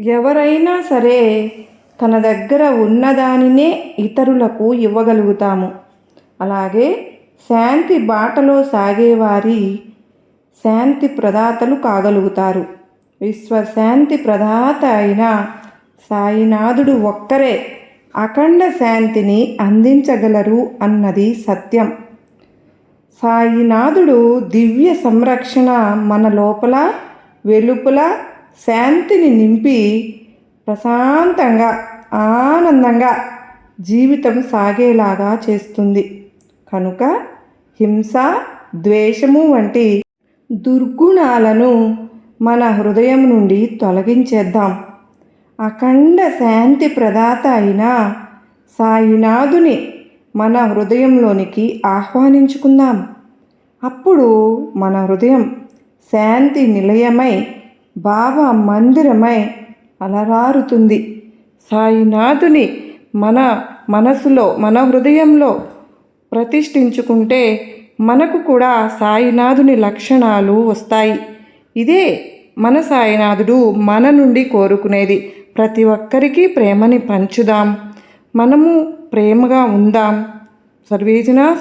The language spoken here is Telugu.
ఎవరైనా సరే తన దగ్గర ఉన్నదానినే ఇతరులకు ఇవ్వగలుగుతాము. అలాగే శాంతి బాటలో సాగేవారి శాంతి ప్రదాతలు కాగలుగుతారు. విశ్వశాంతి ప్రదాత అయిన సాయినాథుడు ఒక్కరే అఖండ శాంతిని అందించగలరు అన్నది సత్యం. సాయినాథుడు దివ్య సంరక్షణ మన లోపల వెలుపల శాంతిని నింపి ప్రశాంతంగా ఆనందంగా జీవితం సాగేలాగా చేస్తుంది. కనుక హింస ద్వేషము వంటి దుర్గుణాలను మన హృదయం నుండి తొలగించేద్దాం. అఖండ శాంతి ప్రదాత అయిన సాయినాథుని మన హృదయంలోనికి ఆహ్వానించుకుందాం. అప్పుడు మన హృదయం శాంతి నిలయమై భావ మందిరమై అలరారుతుంది. సాయినాథుని మన మనసులో మన హృదయంలో ప్రతిష్ఠించుకుంటే మనకు కూడా సాయినాథుని లక్షణాలు వస్తాయి. ఇదే మన సాయినాథుడు మన నుండి కోరుకునేది. ప్రతి ఒక్కరికి ప్రేమని పంచుదాం. మనము ప్రేమగా ఉందాం. సర్వేజన